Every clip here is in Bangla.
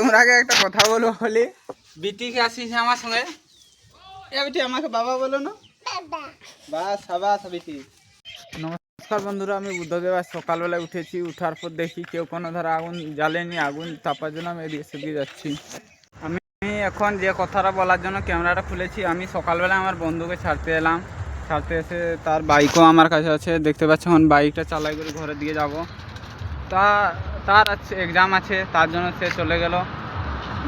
তোমরা আগে একটা কথা বলো? বলি বিটিকে আসিস আমার সঙ্গে? এ বিটি আমাকে বাবা বলো না। বাস সাবাস বিটি। নমস্কার বন্ধুরা আমি বুদ্ধদেব। আজ সকালবেলায় উঠেছি উঠার পর দেখি কেউ কোনো ধরো আগুন জ্বালেনি আগুন তাপার জন্য আমি এদিকে সেদিকে যাচ্ছি। আমি এখন যে কথাটা বলার জন্য ক্যামেরাটা খুলেছি আমি সকালবেলা আমার বন্ধুকে ছাড়তে এলাম। ছাড়তে এসে তার বাইকও আমার কাছে আছে। দেখতে পাচ্ছি এখন বাইকটা চালাই করে ঘরের দিকে যাব। তা, তার আছে এক্সাম আছে, তার জন্য সে চলে গেল।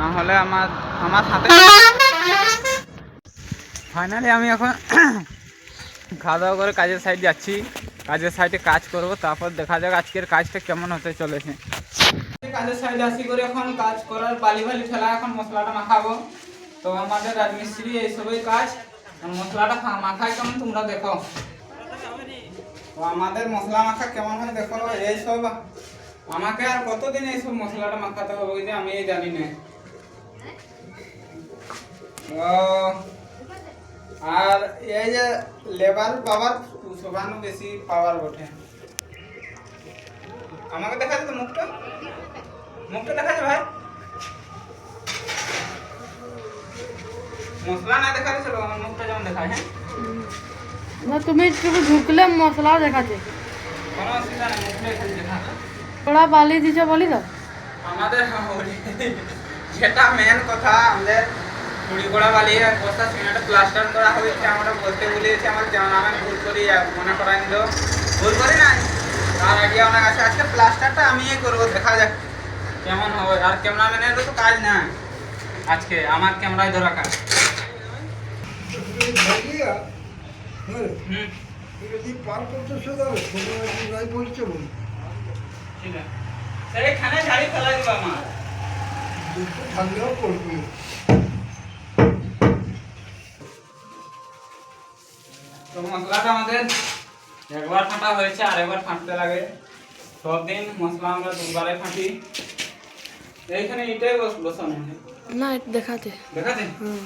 না হলে আমার আমার সাথে ফাইনালি আমি এখন খাওয়া দাওয়া করে কাজের সাইড যাচ্ছি। কাজের সাইডে কাজ করব, তারপর দেখা যাক আজকের কাজটা কেমন হতে চলেছে। কাজের সাইডে আসি করে এখন কাজ করার বালি বালি ফেলা এখন মশলাটা মাখাবো। তো আমাদের রাজমিস্ত্রি, এইসবই কাজ। মশলাটা মাখায় কেমন তোমরা দেখো। তো আমাদের মশলা মাখা কেমন হয় দেখো এইসব আমাকে আর কতদিন এইসব মশলাটা মাখাতে হবে যে আমি জানি না। আর এই যে লেবার পাওয়ার, সবানো বেশি পাওয়ার বটে। আমাকে দেখা যাচ্ছে মুখটা? মুখটা দেখা যাচ্ছে ভাই? মশলা না দেখা যাচ্ছে মুখটা যেমন দেখা হ্যাঁ? না, তুমি একটু ঢুকলে মশলাও দেখাচ্ছে ওরা বালি দিছে বলি তো? আমাদের যেটা মেন কথা, আমাদের কুড়ি গোড়া বালি বস্তা সিমেন্ট প্লাস্টার করা হয়েছে, আমরা বলতে বলেছি, আমার যেমন আমি ভুল করি মনে করাই দিল ভুল করি না তার আইডিয়া অনেক আছে আজকে প্লাস্টারটা আমিই করব, দেখা যাক কেমন হবে আর ক্যামেরাম্যানের তো কাজ না আজকে আমার ক্যামেরায় ধরা কাজ। হুম। ঠিক আছে। সেইখানে ঝাড়ি ফেলাই দিব আমার তো মশলাটা আমাদের একবার ফাটা হয়েছে আর একবার ফাটতে লাগে। সব দিন মশলা আমরা দুবারে ফাটি। এইখানে এটাই বস বসানো হয় না এটা দেখাতে। দেখাতে? হুম।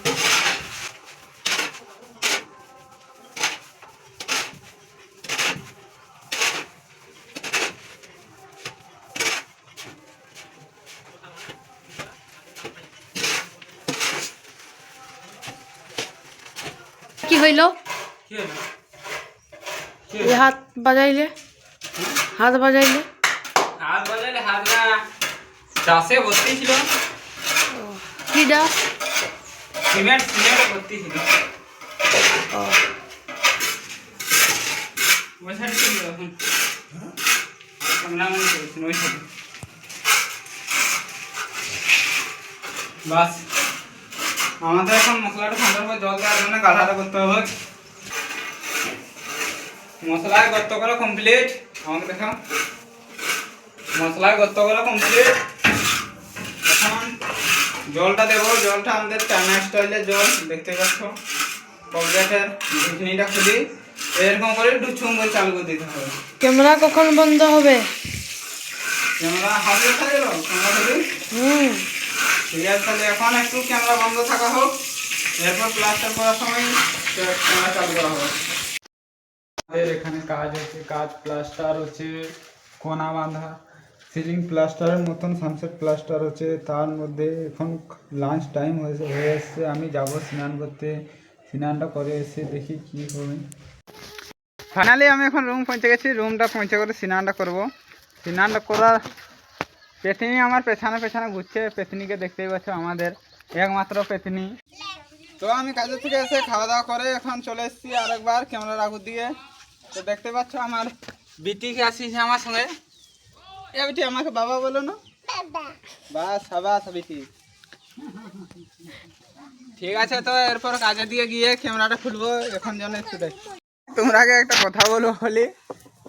হইল কি হলো কি এই হাত বাজাইলে হাত বাজাইলে হাত বাজালে হাত না চাষে ভর্তি ছিল। কি ডা সিমেন্ট সিমেন্ট ভর্তি ছিল। ও ওই সাইডে ছিল এখন ক্যামেরাম্যান করেছেন ওই সাইডে বাস আমাদের এখন মশলাটা ঠান্ডার পর জল দেওয়ার জন্য গাঢ়াটা করতে হবে। মশলায় গর্ত করা কমপ্লিট আমাকে দেখাও। মশলায় গর্ত করা কমপ্লিট এখন জলটা দেবো। জলটা আমাদের চায়না স্টাইলের জল দেখতে পাচ্ছ? কলগেটের ঘুটনিটা খুলি। এরকম করে একটু ছুম করে চালু করে দিতে হবে। ক্যামেরা কখন বন্ধ হবে? ক্যামেরা হাতে থাকে গেল ক্যামেরা খুলি হুম। আছে তাহলে এখন একটু ক্যামেরা বন্ধ থাকা হোক। এরপর প্লাস্টার করার সময় ক্যামেরা চালু করা হবে আমাদের এখানে কাজ হচ্ছে, কাজ প্লাস্টার হচ্ছে, কোনা বাঁধা সিলিং প্লাস্টারের মতন সানসেট প্লাস্টার হচ্ছে। তার মধ্যে এখন লাঞ্চ টাইম হয়েছে হয়ে এসছে। আমি যাব স্নান করতে। স্নানটা করে এসে দেখি কি হবে ফাইনালি আমি এখন রুম পৌঁছে গেছি। রুমটা পৌঁছে করে স্নানটা করব। স্নানটা করার পেতনি আমার পেছনে পেছনে ঘুরছে পেতনিকে দেখতেই পাচ্ছ আমাদের একমাত্র পেতনি তো আমি কাজের থেকে এসে খাওয়া দাওয়া করে এখন চলে এসেছি আরেকবার ক্যামেরার আগুর দিয়ে তো দেখতে পাচ্ছ আমার বিটিকে আসিছে আমার সঙ্গে। এ বিটি আমাকে বাবা বলো না? বাস সাবাস বিটি। ঠিক আছে তো এরপর কাজের দিকে গিয়ে ক্যামেরাটা খুলবো এখন যেন একটু দেখ। তোমরা আগে একটা কথা বলো বলি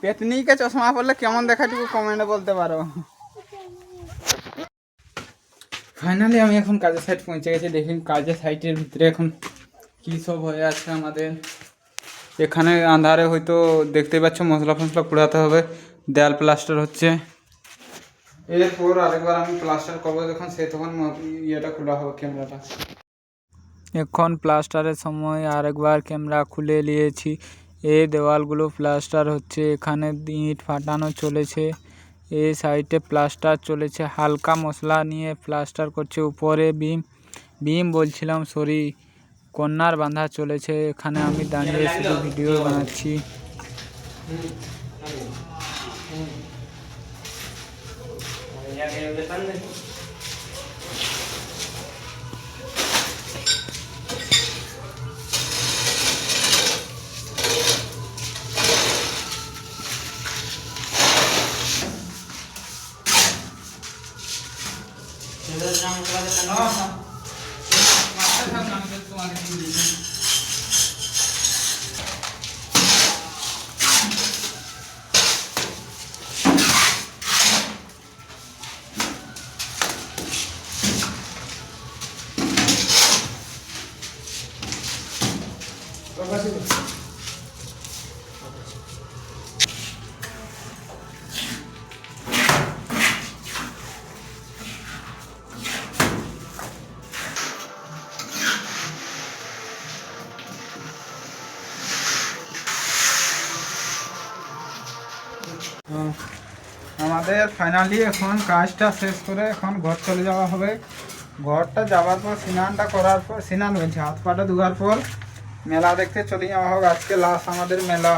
পেতনিকে চশমা পড়লে কেমন দেখাটুকু কমেন্টে বলতে পারো। ফাইনালি আমি এখন কাজের সাইড পৌঁছে গেছি। দেখি কাজের সাইটের ভিতরে এখন কী সব হয়ে আছে আমাদের। এখানে আন্ধারে হয়তো দেখতে পাচ্ছ, মশলা ফসলা পোড়াতে হবে। দেয়াল প্লাস্টার হচ্ছে। এরপর আরেকবার আমি প্লাস্টার করব যখন সে তখন ইয়েটা খোলা হবে ক্যামেরাটা এখন প্লাস্টারের সময় আরেকবার ক্যামেরা খুলে নিয়েছি। এই দেওয়ালগুলো প্লাস্টার হচ্ছে। এখানে ইট ফাটানো চলেছে। এই সাইডে প্লাস্টার চলেছে হালকা মশলা নিয়ে প্লাস্টার করছে উপরে বিম বিম বলছিলাম সরি কন্যার বাঁধা চলেছে এখানে আমি দাঁড়িয়ে শুধু ভিডিও বানাচ্ছি madrugada da nova, mata já na minha toalha de mim. Vai fazer isso. আমাদের ফাইনালি এখন কাজটা শেষ করে এখন ঘর চলে যাওয়া হবে। ঘরটা যাওয়ার পর স্নানটা করার পর, স্নান হয়েছে হাত পাটা ধোয়ার পর মেলা দেখতে চলে যাওয়া হোক। আজকে লাস্ট আমাদের মেলা।